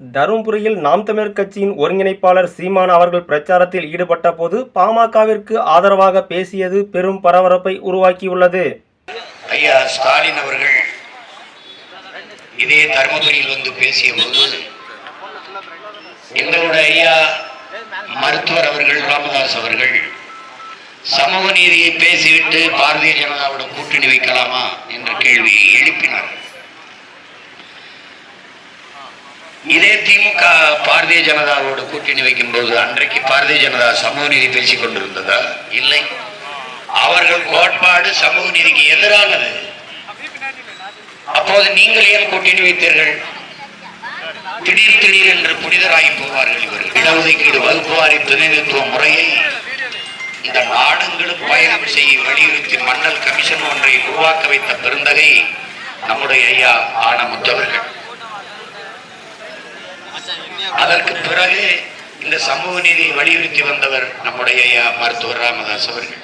தருமபுரியில் நாம் தமிழர் கட்சியின் ஒருங்கிணைப்பாளர் சீமான் அவர்கள் பிரச்சாரத்தில் ஈடுபட்ட போது பாமகவிற்கு ஆதரவாக பேசியது பெரும் பரபரப்பை உருவாக்கியுள்ளது. ஐயா ஸ்டாலின் அவர்கள் இதே தருமபுரியில் வந்து பேசிய போது எங்களுடைய ஐயா மருத்துவர் அவர்கள் ராமதாஸ் அவர்கள் சமூக நீதியை பேசிவிட்டு பாரதிய ஜனதாவோட கூட்டணி வைக்கலாமா என்ற கேள்வியை எழுப்பினார்கள். இதே திமுக பாரதிய ஜனதாவோட கூட்டணி வைக்கும்போது அன்றைக்கு பாரதிய ஜனதா சமூக நீதி பேசிக் கொண்டிருந்ததா? இல்லை. அவர்கள் கோட்பாடு சமூக நீதிக்கு எதிரானது. அப்போது நீங்கள் ஏன் கூட்டணி வைத்தீர்கள்? திடீர் திடீர் என்று புனிதராகி போவார்கள் இவர்கள். இடஒதுக்கீடு வகுப்புவாரி பிரதிநிதித்துவ முறையை இந்த நாடுகளும் பயணம் செய்ய வலியுறுத்தி மன்னல் கமிஷன் ஒன்றை உருவாக்க வைத்த பெருந்தகை நம்முடைய ஐயா ஆனமுத்தவர்கள். அதற்கு பிறகு இந்த சமூக நீதியை வலியுறுத்தி வந்தவர் நம்முடைய மருத்துவர் ராமதாஸ் அவர்கள்.